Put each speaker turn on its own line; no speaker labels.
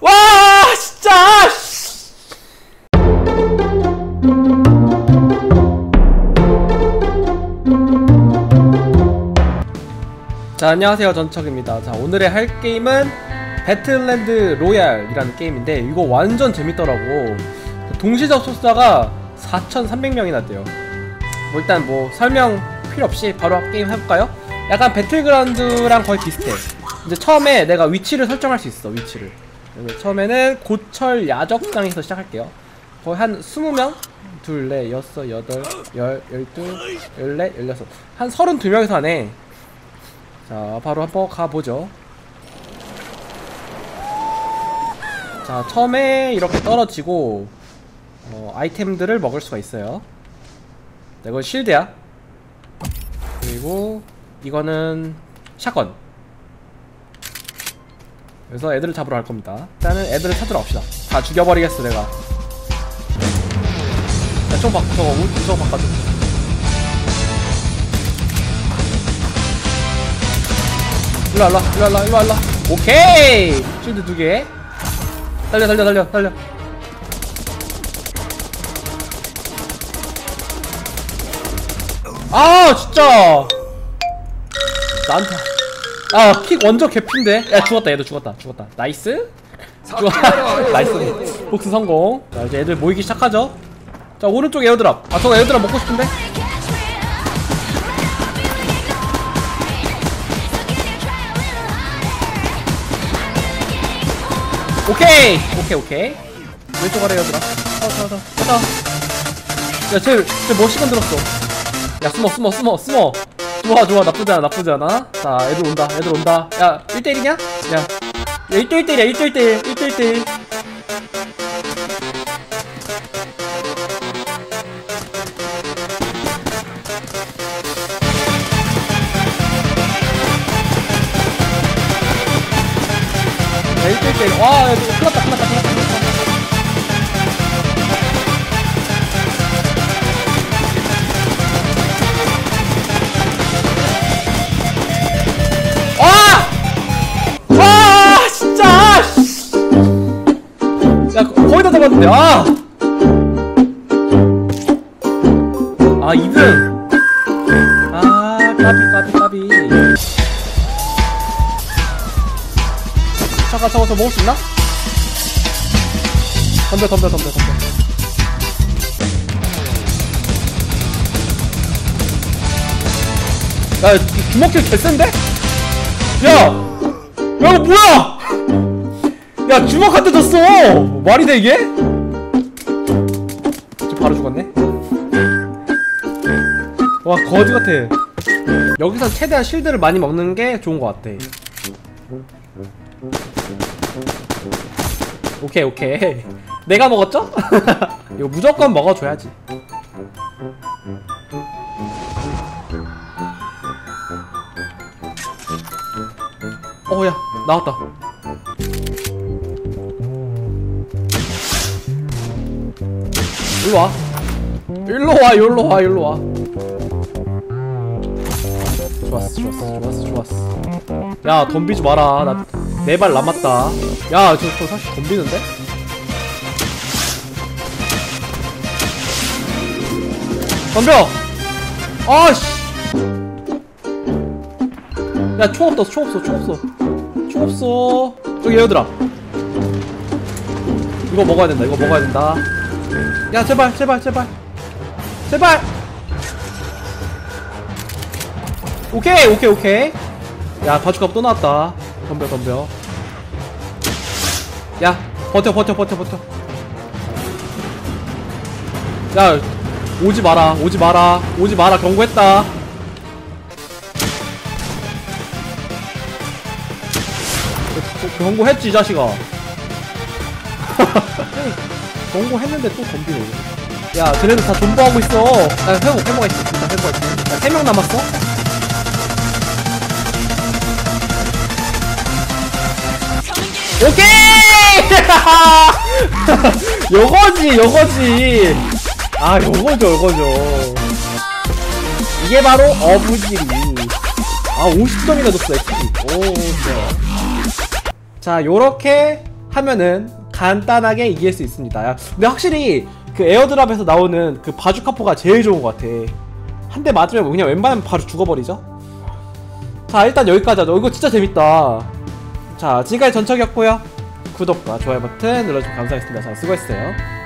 와 진짜! 씨. 자 안녕하세요. 전척입니다. 자 오늘의 할 게임은 배틀랜드 로얄이라는 게임인데 이거 완전 재밌더라고. 동시 접속자가 4,300명이나 돼요. 뭐 일단 뭐 설명 필요 없이 바로 게임 해볼까요? 약간 배틀그라운드랑 거의 비슷해. 이제 처음에 내가 위치를 설정할 수 있어 위치를 처음에는 고철 야적장에서 시작할게요. 거의 한 20명? 둘, 넷, 여섯, 여덟, 열, 열둘, 열넷, 열여섯. 한 32명이서 하네. 자 바로 한번 가보죠. 자 처음에 이렇게 떨어지고 어, 아이템들을 먹을 수가 있어요. 네, 이건 실드야. 그리고 이거는 샷건 그래서 애들을 잡으러 갈 겁니다 일단은 애들을 찾으러 갑시다 다 죽여버리겠어 내가 야총 바, 저거 우- 저거 바꿔줘 일로 와, 일로 와, 일로 와, 일로 와, 일로 와. 오케이! 실드 두 개. 달려, 달려, 달려, 달려. 아, 진짜! 나한테. 아, 킥 원저 개핀데? 야, 죽었다, 얘도 죽었다, 죽었다. 나이스? 좋아. 나이스. 복수 성공. 자, 이제 애들 모이기 시작하죠. 자, 오른쪽 에어드랍. 아, 저거 에어드랍 먹고 싶은데? 오케이! 오케이, 오케이. 왼쪽 아래 에어드랍. 어, 저, 저, 저, 저. 야, 쟤, 쟤 머시건 들었어. 야, 숨어, 숨어, 숨어, 숨어. 좋아, 좋아. 나쁘지 않아, 나쁘지 않아. 자, 애들 온다, 애들 온다. 야, 1대1이냐? 야. 야, 1대1이야, 1대1, 1대1. 야, 1대1. 와, 야, 큰일 났다, 큰일 났다, 큰일 났다. 잡았는데, 아! 아, 2등! 아, 까비, 까비, 까비. 잠깐, 저거, 저 먹을 수 있나? 덤벼, 덤벼, 덤벼, 덤벼. 야, 이 주먹질 개센데? 야! 야, 이거 뭐야! 야, 주먹한테 졌어! 말이 돼, 이게? 저 바로 죽었네? 와, 거지 같아. 여기서 최대한 실드를 많이 먹는 게 좋은 것 같아. 오케이, 오케이. 내가 먹었죠? 이거 무조건 먹어줘야지. 어, 야, 나왔다. 일로 와. 일로 와, 일로 와, 일로 와. 좋았어, 좋았어, 좋았어, 좋았어. 야, 덤비지 마라. 나 네 발 남았다. 야, 저, 저 사실 덤비는데? 덤벼! 아씨! 야, 총 없다, 총 없어, 총 없어. 총 없어. 저기 에어드랍. 이거 먹어야 된다, 이거 먹어야 된다. 야, 제발, 제발, 제발. 제발! 오케이, 오케이, 오케이. 야, 바주값 또 나왔다. 덤벼, 덤벼. 야, 버텨, 버텨, 버텨, 버텨. 야, 오지 마라, 오지 마라, 오지 마라, 경고했다. 그- 경고했지 이 자식아 경고했는데 또 덤비네. 야 쟤네들 다 존버하고 있어. 야 회복 회복가 있어 일단 회복가 있어 야 3명 남았어? 오케이! 요거지 요거지. 아 요거죠 요거죠. 이게 바로 어부지리. 아 50점이나 줬어 XP 오 좋아. 자 요렇게 하면은 간단하게 이길 수 있습니다. 야, 근데 확실히 그 에어드랍에서 나오는 그 바주카포가 제일 좋은 것 같아. 한 대 맞으면 그냥 웬만하면 바로 죽어버리죠. 자 일단 여기까지 하죠. 이거 진짜 재밌다. 자 지금까지 전척이었고요. 구독과 좋아요 버튼 눌러주면 감사하겠습니다. 자 수고했어요.